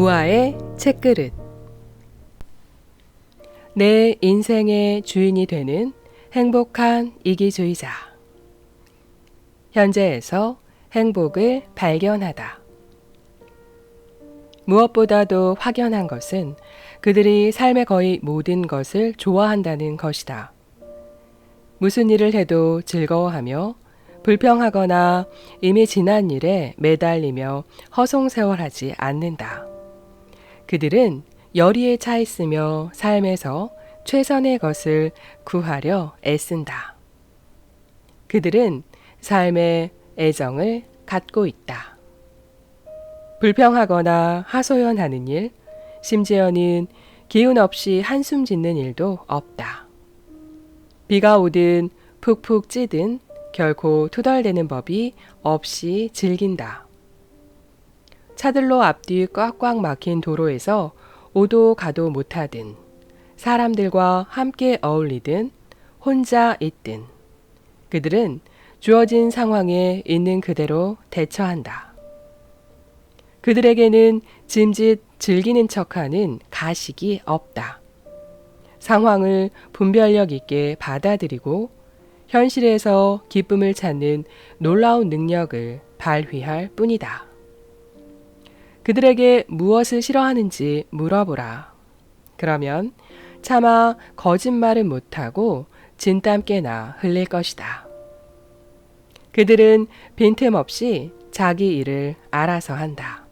무아의 책그릇 내 인생의 주인이 되는 행복한 이기주의자 현재에서 행복을 발견하다. 무엇보다도 확연한 것은 그들이 삶의 거의 모든 것을 좋아한다는 것이다. 무슨 일을 해도 즐거워하며 불평하거나 이미 지난 일에 매달리며 허송세월하지 않는다. 그들은 열의에 차 있으며 삶에서 최선의 것을 구하려 애쓴다. 그들은 삶에 애정을 갖고 있다. 불평하거나 하소연하는 일, 심지어는 기운 없이 한숨 짓는 일도 없다. 비가 오든 푹푹 찌든 결코 투덜대는 법이 없이 즐긴다. 차들로 앞뒤 꽉꽉 막힌 도로에서 오도 가도 못하든 사람들과 함께 어울리든 혼자 있든 그들은 주어진 상황에 있는 그대로 대처한다. 그들에게는 짐짓 즐기는 척하는 가식이 없다. 상황을 분별력 있게 받아들이고 현실에서 기쁨을 찾는 놀라운 능력을 발휘할 뿐이다. 그들에게 무엇을 싫어하는지 물어보라. 그러면 차마 거짓말은 못하고 진땀 깨나 흘릴 것이다. 그들은 빈틈없이 자기 일을 알아서 한다.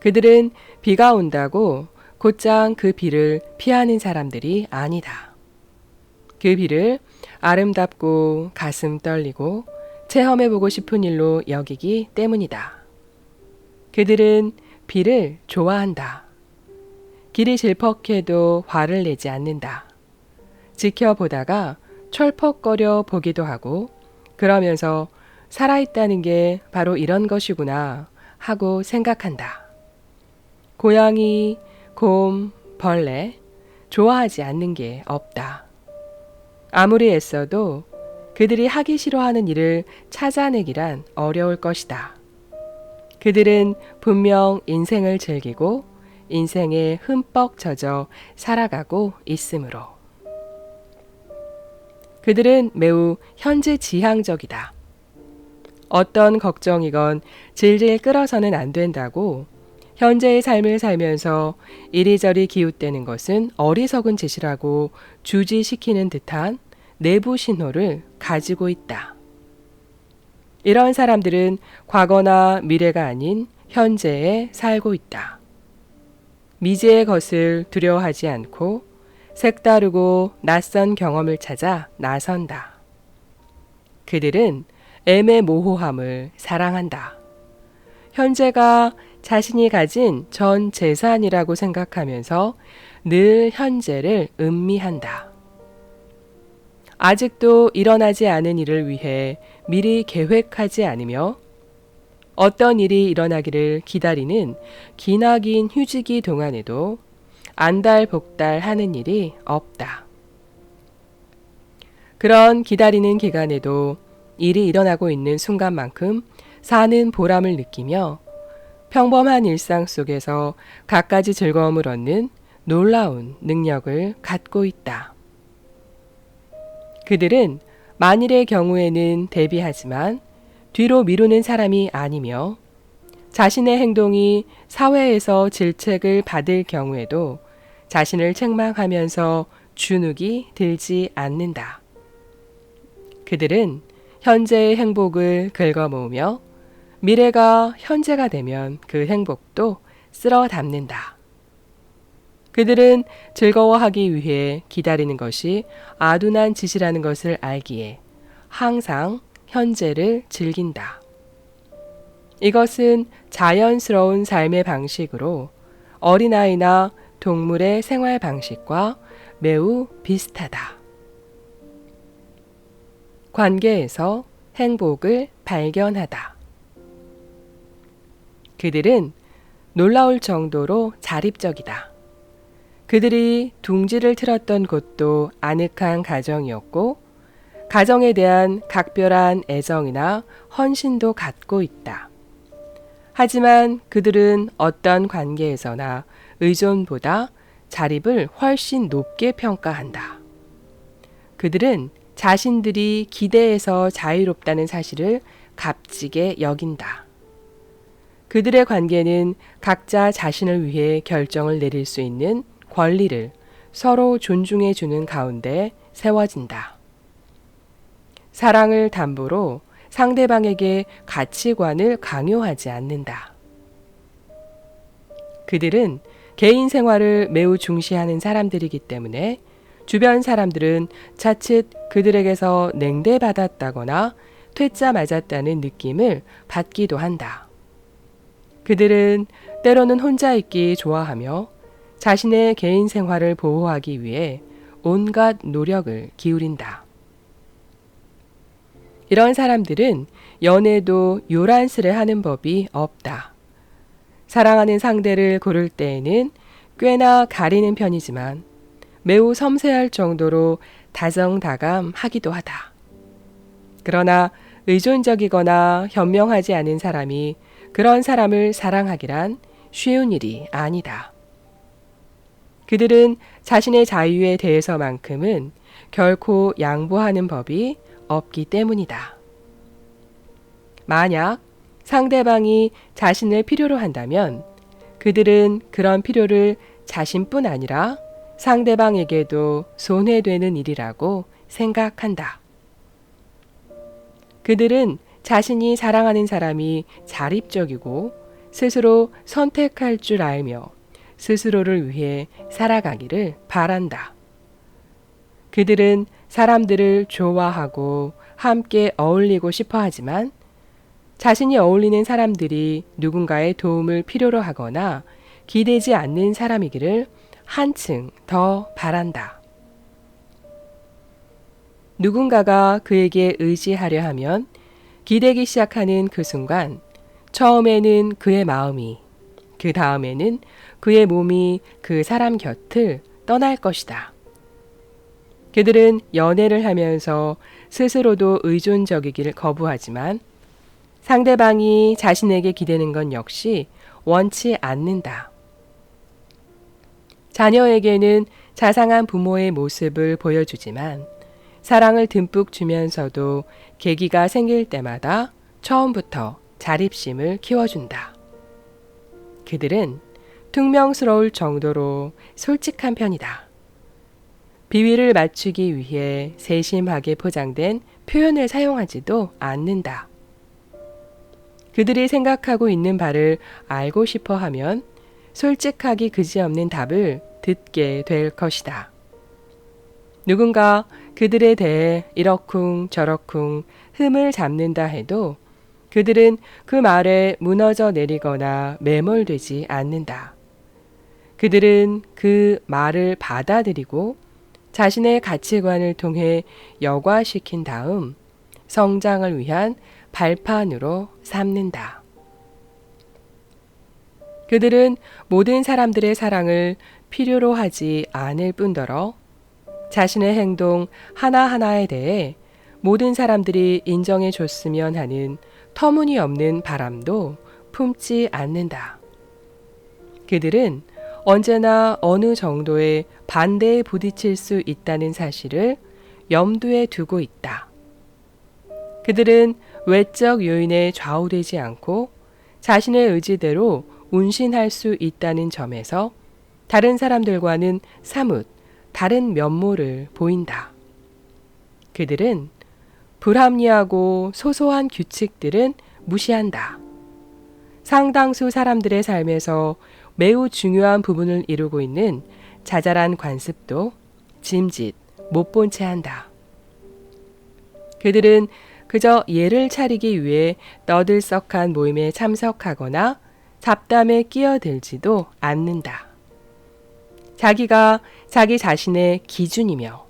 그들은 비가 온다고 곧장 그 비를 피하는 사람들이 아니다. 그 비를 아름답고 가슴 떨리고 체험해보고 싶은 일로 여기기 때문이다. 그들은 비를 좋아한다. 길이 질퍽해도 화를 내지 않는다. 지켜보다가 철퍽거려 보기도 하고 그러면서 살아있다는 게 바로 이런 것이구나 하고 생각한다. 고양이, 곰, 벌레, 좋아하지 않는 게 없다. 아무리 애써도 그들이 하기 싫어하는 일을 찾아내기란 어려울 것이다. 그들은 분명 인생을 즐기고 인생에 흠뻑 젖어 살아가고 있으므로 그들은 매우 현재 지향적이다. 어떤 걱정이건 질질 끌어서는 안 된다고 현재의 삶을 살면서 이리저리 기웃대는 것은 어리석은 짓이라고 주지시키는 듯한 내부 신호를 가지고 있다. 이런 사람들은 과거나 미래가 아닌 현재에 살고 있다. 미지의 것을 두려워하지 않고 색다르고 낯선 경험을 찾아 나선다. 그들은 애매모호함을 사랑한다. 현재가 자신이 가진 전 재산이라고 생각하면서 늘 현재를 음미한다. 아직도 일어나지 않은 일을 위해 미리 계획하지 않으며 어떤 일이 일어나기를 기다리는 기나 긴 휴지기 동안에도 안달복달 하는 일이 없다. 그런 기다리는 기간에도 일이 일어나고 있는 순간만큼 사는 보람을 느끼며 평범한 일상 속에서 갖가지 즐거움을 얻는 놀라운 능력을 갖고 있다. 그들은 만일의 경우에는 대비하지만 뒤로 미루는 사람이 아니며 자신의 행동이 사회에서 질책을 받을 경우에도 자신을 책망하면서 주눅이 들지 않는다. 그들은 현재의 행복을 긁어모으며 미래가 현재가 되면 그 행복도 쓸어 담는다. 그들은 즐거워하기 위해 기다리는 것이 아둔한 짓이라는 것을 알기에 항상 현재를 즐긴다. 이것은 자연스러운 삶의 방식으로 어린아이나 동물의 생활 방식과 매우 비슷하다. 관계에서 행복을 발견하다. 그들은 놀라울 정도로 자립적이다. 그들이 둥지를 틀었던 곳도 아늑한 가정이었고 가정에 대한 각별한 애정이나 헌신도 갖고 있다. 하지만 그들은 어떤 관계에서나 의존보다 자립을 훨씬 높게 평가한다. 그들은 자신들이 기대에서 자유롭다는 사실을 값지게 여긴다. 그들의 관계는 각자 자신을 위해 결정을 내릴 수 있는 권리를 서로 존중해 주는 가운데 세워진다. 사랑을 담보로 상대방에게 가치관을 강요하지 않는다. 그들은 개인 생활을 매우 중시하는 사람들이기 때문에 주변 사람들은 자칫 그들에게서 냉대받았다거나 퇴짜 맞았다는 느낌을 받기도 한다. 그들은 때로는 혼자 있기 좋아하며 자신의 개인 생활을 보호하기 위해 온갖 노력을 기울인다. 이런 사람들은 연애도 요란스레 하는 법이 없다. 사랑하는 상대를 고를 때에는 꽤나 가리는 편이지만 매우 섬세할 정도로 다정다감하기도 하다. 그러나 의존적이거나 현명하지 않은 사람이 그런 사람을 사랑하기란 쉬운 일이 아니다. 그들은 자신의 자유에 대해서만큼은 결코 양보하는 법이 없기 때문이다. 만약 상대방이 자신을 필요로 한다면 그들은 그런 필요를 자신뿐 아니라 상대방에게도 손해되는 일이라고 생각한다. 그들은 자신이 사랑하는 사람이 자립적이고 스스로 선택할 줄 알며 스스로를 위해 살아가기를 바란다. 그들은 사람들을 좋아하고 함께 어울리고 싶어 하지만 자신이 어울리는 사람들이 누군가의 도움을 필요로 하거나 기대지 않는 사람이기를 한층 더 바란다. 누군가가 그에게 의지하려 하면 기대기 시작하는 그 순간 처음에는 그의 마음이 그 다음에는 그의 몸이 그 사람 곁을 떠날 것이다. 그들은 연애를 하면서 스스로도 의존적이기를 거부하지만 상대방이 자신에게 기대는 건 역시 원치 않는다. 자녀에게는 자상한 부모의 모습을 보여주지만 사랑을 듬뿍 주면서도 계기가 생길 때마다 처음부터 자립심을 키워준다. 그들은 퉁명스러울 정도로 솔직한 편이다. 비위를 맞추기 위해 세심하게 포장된 표현을 사용하지도 않는다. 그들이 생각하고 있는 바를 알고 싶어 하면 솔직하기 그지없는 답을 듣게 될 것이다. 누군가 그들에 대해 이러쿵 저러쿵 흠을 잡는다 해도 그들은 그 말에 무너져 내리거나 매몰되지 않는다. 그들은 그 말을 받아들이고 자신의 가치관을 통해 여과시킨 다음 성장을 위한 발판으로 삼는다. 그들은 모든 사람들의 사랑을 필요로 하지 않을 뿐더러 자신의 행동 하나하나에 대해 모든 사람들이 인정해 줬으면 하는 터무니없는 바람도 품지 않는다. 그들은 언제나 어느 정도의 반대에 부딪힐 수 있다는 사실을 염두에 두고 있다. 그들은 외적 요인에 좌우되지 않고 자신의 의지대로 운신할 수 있다는 점에서 다른 사람들과는 사뭇 다른 면모를 보인다. 그들은 불합리하고 소소한 규칙들은 무시한다. 상당수 사람들의 삶에서 매우 중요한 부분을 이루고 있는 자잘한 관습도 짐짓 못 본 채 한다. 그들은 그저 예를 차리기 위해 떠들썩한 모임에 참석하거나 잡담에 끼어들지도 않는다. 자기가 자기 자신의 기준이며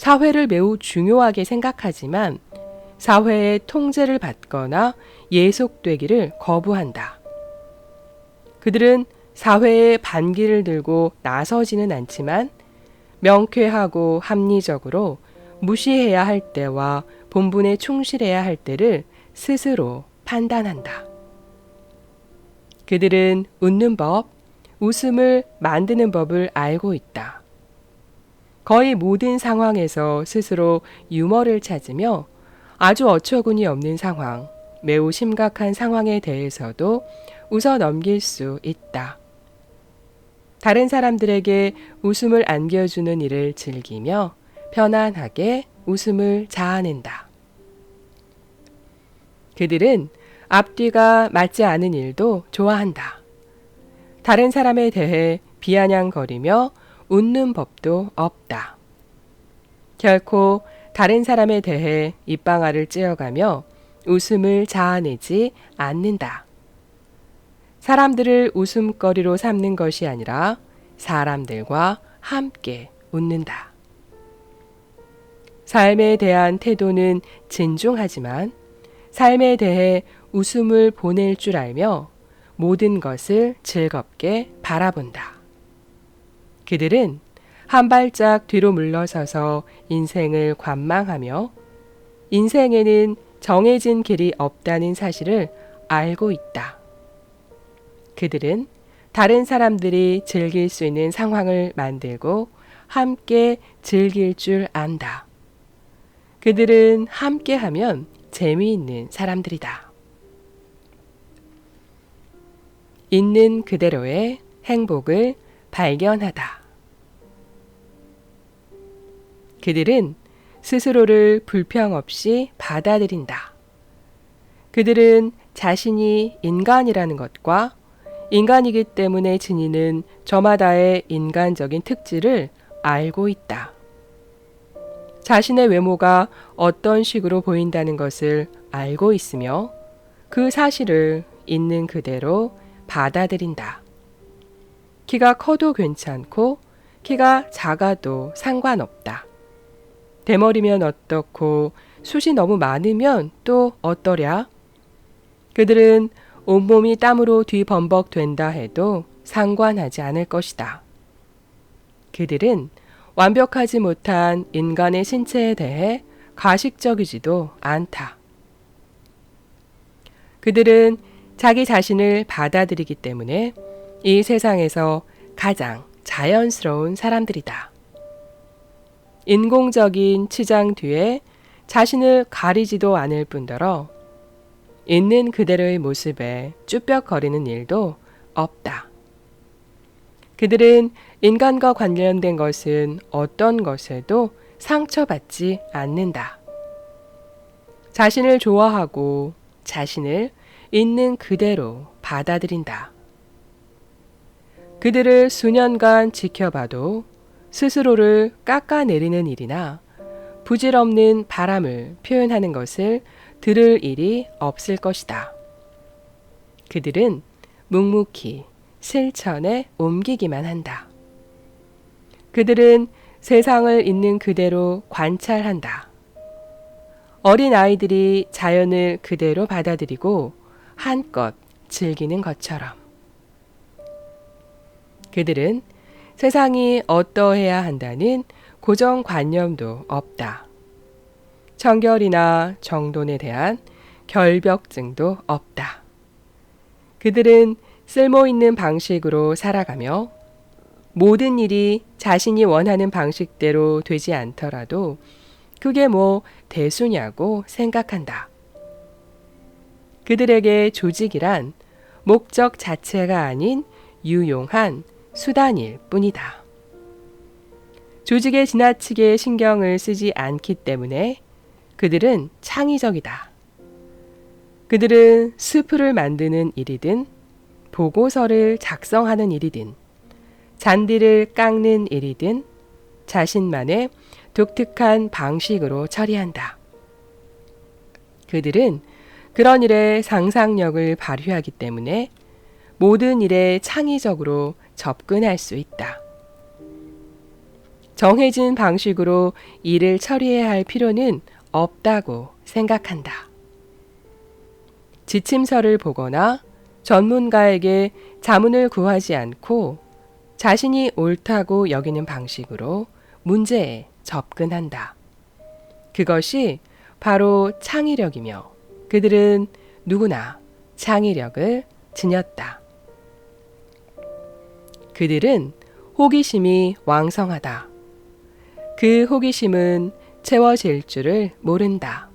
사회를 매우 중요하게 생각하지만 사회의 통제를 받거나 예속되기를 거부한다. 그들은 사회의 반기를 들고 나서지는 않지만 명쾌하고 합리적으로 무시해야 할 때와 본분에 충실해야 할 때를 스스로 판단한다. 그들은 웃는 법, 웃음을 만드는 법을 알고 있다. 거의 모든 상황에서 스스로 유머를 찾으며 아주 어처구니 없는 상황, 매우 심각한 상황에 대해서도 웃어 넘길 수 있다. 다른 사람들에게 웃음을 안겨주는 일을 즐기며 편안하게 웃음을 자아낸다. 그들은 앞뒤가 맞지 않은 일도 좋아한다. 다른 사람에 대해 비아냥거리며 웃는 법도 없다. 결코 다른 사람에 대해 입방아를 찧어가며 웃음을 자아내지 않는다. 사람들을 웃음거리로 삼는 것이 아니라 사람들과 함께 웃는다. 삶에 대한 태도는 진중하지만 삶에 대해 웃음을 보낼 줄 알며 모든 것을 즐겁게 바라본다. 그들은 한 발짝 뒤로 물러서서 인생을 관망하며 인생에는 정해진 길이 없다는 사실을 알고 있다. 그들은 다른 사람들이 즐길 수 있는 상황을 만들고 함께 즐길 줄 안다. 그들은 함께 하면 재미있는 사람들이다. 있는 그대로의 행복을 발견하다. 그들은 스스로를 불평 없이 받아들인다. 그들은 자신이 인간이라는 것과 인간이기 때문에 지니는 저마다의 인간적인 특질을 알고 있다. 자신의 외모가 어떤 식으로 보인다는 것을 알고 있으며 그 사실을 있는 그대로 받아들인다. 키가 커도 괜찮고 키가 작아도 상관없다. 대머리면 어떻고 숱이 너무 많으면 또 어떠랴? 그들은 온몸이 땀으로 뒤범벅 된다 해도 상관하지 않을 것이다. 그들은 완벽하지 못한 인간의 신체에 대해 가식적이지도 않다. 그들은 자기 자신을 받아들이기 때문에 이 세상에서 가장 자연스러운 사람들이다. 인공적인 치장 뒤에 자신을 가리지도 않을 뿐더러 있는 그대로의 모습에 쭈뼛거리는 일도 없다. 그들은 인간과 관련된 것은 어떤 것에도 상처받지 않는다. 자신을 좋아하고 자신을 있는 그대로 받아들인다. 그들을 수년간 지켜봐도 스스로를 깎아내리는 일이나 부질없는 바람을 표현하는 것을 들을 일이 없을 것이다. 그들은 묵묵히 실천에 옮기기만 한다. 그들은 세상을 있는 그대로 관찰한다. 어린 아이들이 자연을 그대로 받아들이고 한껏 즐기는 것처럼. 그들은 세상이 어떠해야 한다는 고정관념도 없다. 청결이나 정돈에 대한 결벽증도 없다. 그들은 쓸모 있는 방식으로 살아가며 모든 일이 자신이 원하는 방식대로 되지 않더라도 그게 뭐 대수냐고 생각한다. 그들에게 조직이란 목적 자체가 아닌 유용한 수단일 뿐이다. 조직에 지나치게 신경을 쓰지 않기 때문에 그들은 창의적이다. 그들은 스프를 만드는 일이든 보고서를 작성하는 일이든 잔디를 깎는 일이든 자신만의 독특한 방식으로 처리한다. 그들은 그런 일에 상상력을 발휘하기 때문에 모든 일에 창의적으로 접근할 수 있다. 정해진 방식으로 일을 처리해야 할 필요는 없다고 생각한다. 지침서를 보거나 전문가에게 자문을 구하지 않고 자신이 옳다고 여기는 방식으로 문제에 접근한다. 그것이 바로 창의력이며 그들은 누구나 창의력을 지녔다. 그들은 호기심이 왕성하다. 그 호기심은 채워질 줄을 모른다.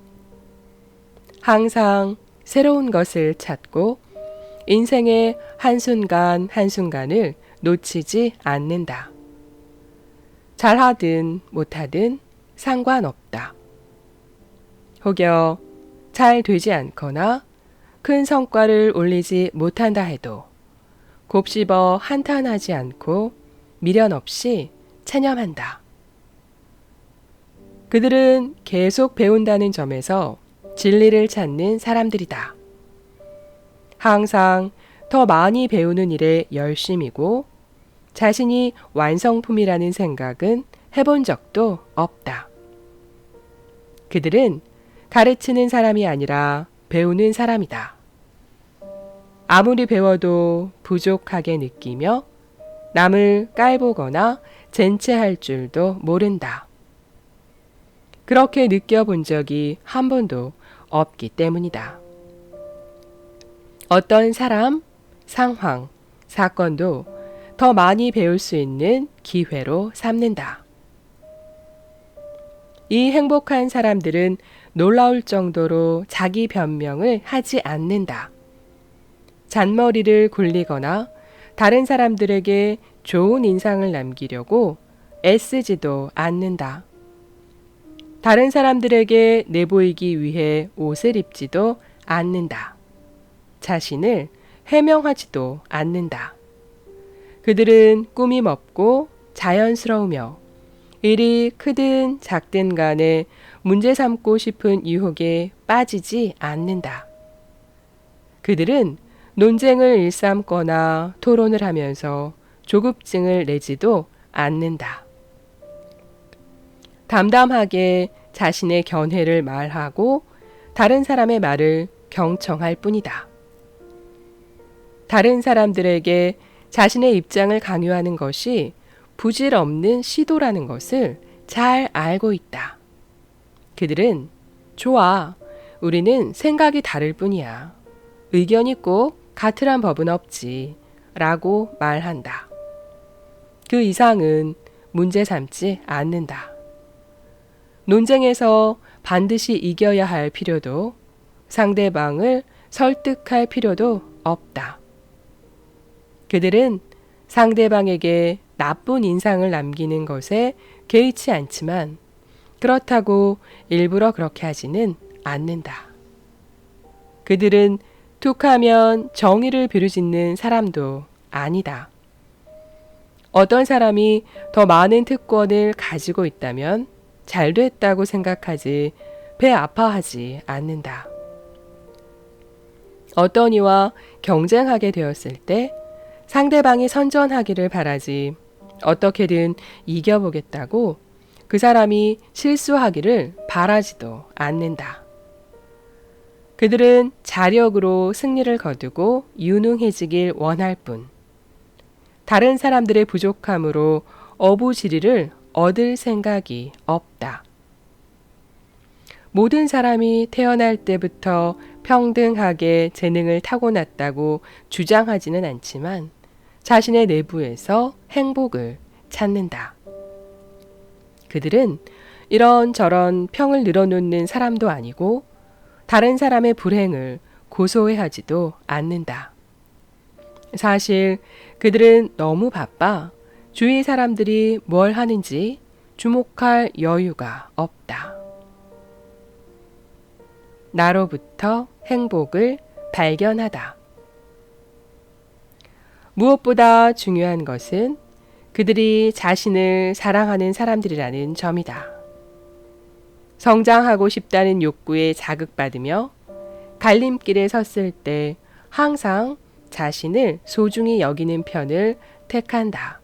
항상 새로운 것을 찾고 인생의 한순간 한순간을 놓치지 않는다. 잘하든 못하든 상관없다. 혹여 잘 되지 않거나 큰 성과를 올리지 못한다 해도 곱씹어 한탄하지 않고 미련 없이 체념한다. 그들은 계속 배운다는 점에서 진리를 찾는 사람들이다. 항상 더 많이 배우는 일에 열심이고 자신이 완성품이라는 생각은 해본 적도 없다. 그들은 가르치는 사람이 아니라 배우는 사람이다. 아무리 배워도 부족하게 느끼며 남을 깔보거나 젠체할 줄도 모른다. 그렇게 느껴본 적이 한 번도 없기 때문이다. 어떤 사람, 상황, 사건도 더 많이 배울 수 있는 기회로 삼는다. 이 행복한 사람들은 놀라울 정도로 자기 변명을 하지 않는다. 잔머리를 굴리거나 다른 사람들에게 좋은 인상을 남기려고 애쓰지도 않는다. 다른 사람들에게 내보이기 위해 옷을 입지도 않는다. 자신을 해명하지도 않는다. 그들은 꿈이 먹고 자연스러우며 일이 크든 작든 간에 문제 삼고 싶은 유혹에 빠지지 않는다. 그들은 논쟁을 일삼거나 토론을 하면서 조급증을 내지도 않는다. 담담하게 자신의 견해를 말하고 다른 사람의 말을 경청할 뿐이다. 다른 사람들에게 자신의 입장을 강요하는 것이 부질없는 시도라는 것을 잘 알고 있다. 그들은 좋아. 우리는 생각이 다를 뿐이야. 의견이 꼭 같으란 법은 없지. 라고 말한다. 그 이상은 문제 삼지 않는다. 논쟁에서 반드시 이겨야 할 필요도 상대방을 설득할 필요도 없다. 그들은 상대방에게 나쁜 인상을 남기는 것에 개의치 않지만 그렇다고 일부러 그렇게 하지는 않는다. 그들은 툭하면 정의를 비루짓는 사람도 아니다. 어떤 사람이 더 많은 특권을 가지고 있다면 잘 됐다고 생각하지 배 아파하지 않는다. 어떤 이와 경쟁하게 되었을 때 상대방이 선전하기를 바라지 어떻게든 이겨보겠다고 그 사람이 실수하기를 바라지도 않는다. 그들은 자력으로 승리를 거두고 유능해지길 원할 뿐, 다른 사람들의 부족함으로 어부지리를 얻을 생각이 없다. 모든 사람이 태어날 때부터 평등하게 재능을 타고났다고 주장하지는 않지만 자신의 내부에서 행복을 찾는다. 그들은 이런저런 평을 늘어놓는 사람도 아니고 다른 사람의 불행을 고소해하지도 않는다. 사실 그들은 너무 바빠 주위 사람들이 뭘 하는지 주목할 여유가 없다. 나로부터 행복을 발견하다. 무엇보다 중요한 것은 그들이 자신을 사랑하는 사람들이라는 점이다. 성장하고 싶다는 욕구에 자극받으며 갈림길에 섰을 때 항상 자신을 소중히 여기는 편을 택한다.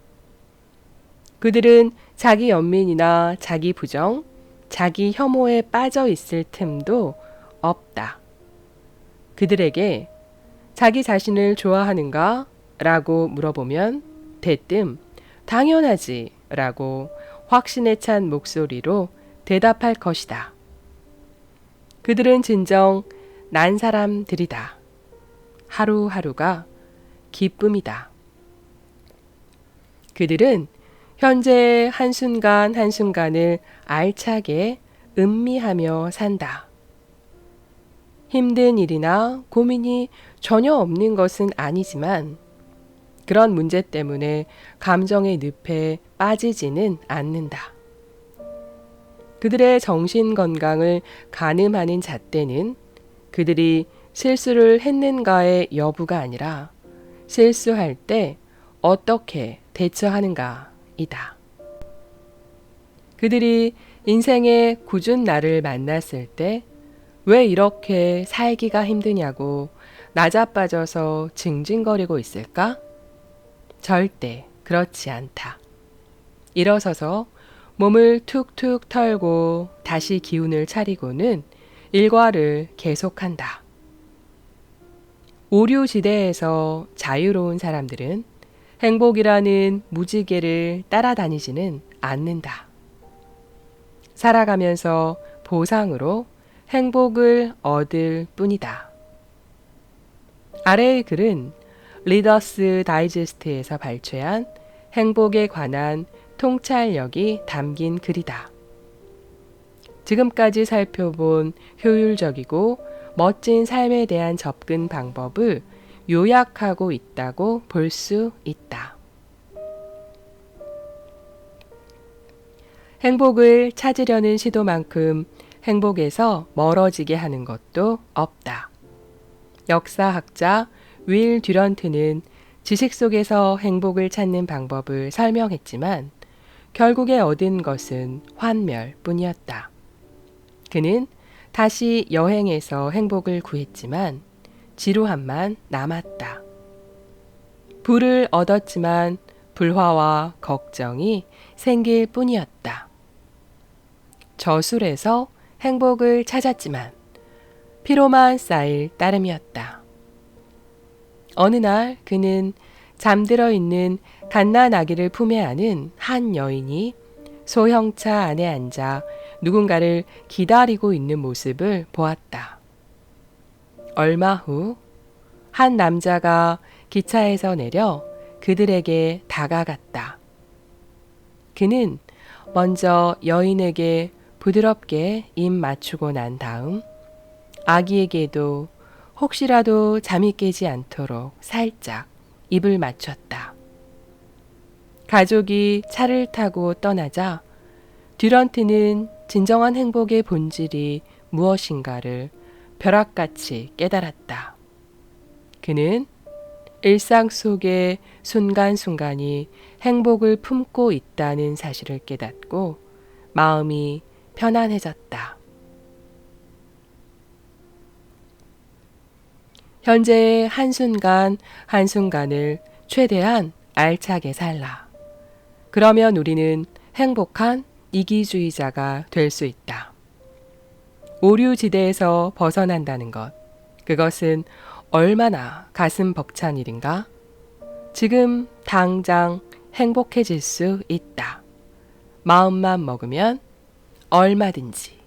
그들은 자기 연민이나 자기 부정, 자기 혐오에 빠져 있을 틈도 없다. 그들에게 자기 자신을 좋아하는가? 라고 물어보면 대뜸 당연하지 라고 확신에 찬 목소리로 대답할 것이다. 그들은 진정 난 사람들이다. 하루하루가 기쁨이다. 그들은 현재 한순간 한순간을 알차게 음미하며 산다. 힘든 일이나 고민이 전혀 없는 것은 아니지만 그런 문제 때문에 감정의 늪에 빠지지는 않는다. 그들의 정신 건강을 가늠하는 잣대는 그들이 실수를 했는가의 여부가 아니라 실수할 때 어떻게 대처하는가이다. 그들이 인생의 굳은 날을 만났을 때 왜 이렇게 살기가 힘드냐고 나자빠져서 징징거리고 있을까? 절대 그렇지 않다. 일어서서 몸을 툭툭 털고 다시 기운을 차리고는 일과를 계속한다. 오류 지대에서 자유로운 사람들은 행복이라는 무지개를 따라다니지는 않는다. 살아가면서 보상으로 행복을 얻을 뿐이다. 아래의 글은 리더스 다이제스트에서 발췌한 행복에 관한 통찰력이 담긴 글이다. 지금까지 살펴본 효율적이고 멋진 삶에 대한 접근 방법을 요약하고 있다고 볼 수 있다. 행복을 찾으려는 시도만큼 행복에서 멀어지게 하는 것도 없다. 역사학자 윌 듀런트는 지식 속에서 행복을 찾는 방법을 설명했지만 결국에 얻은 것은 환멸 뿐이었다. 그는 다시 여행에서 행복을 구했지만 지루함만 남았다. 부를 얻었지만 불화와 걱정이 생길 뿐이었다. 저술에서 행복을 찾았지만 피로만 쌓일 따름이었다. 어느 날 그는 잠들어 있는 갓난 아기를 품에 안은 한 여인이 소형차 안에 앉아 누군가를 기다리고 있는 모습을 보았다. 얼마 후 한 남자가 기차에서 내려 그들에게 다가갔다. 그는 먼저 여인에게 부드럽게 입 맞추고 난 다음 아기에게도 혹시라도 잠이 깨지 않도록 살짝 입을 맞췄다. 가족이 차를 타고 떠나자 듀런트는 진정한 행복의 본질이 무엇인가를 벼락같이 깨달았다. 그는 일상 속의 순간순간이 행복을 품고 있다는 사실을 깨닫고 마음이 편안해졌다. 현재의 한순간 한순간을 최대한 알차게 살라. 그러면 우리는 행복한 이기주의자가 될 수 있다. 오류 지대에서 벗어난다는 것. 그것은 얼마나 가슴 벅찬 일인가? 지금 당장 행복해질 수 있다. 마음만 먹으면 얼마든지.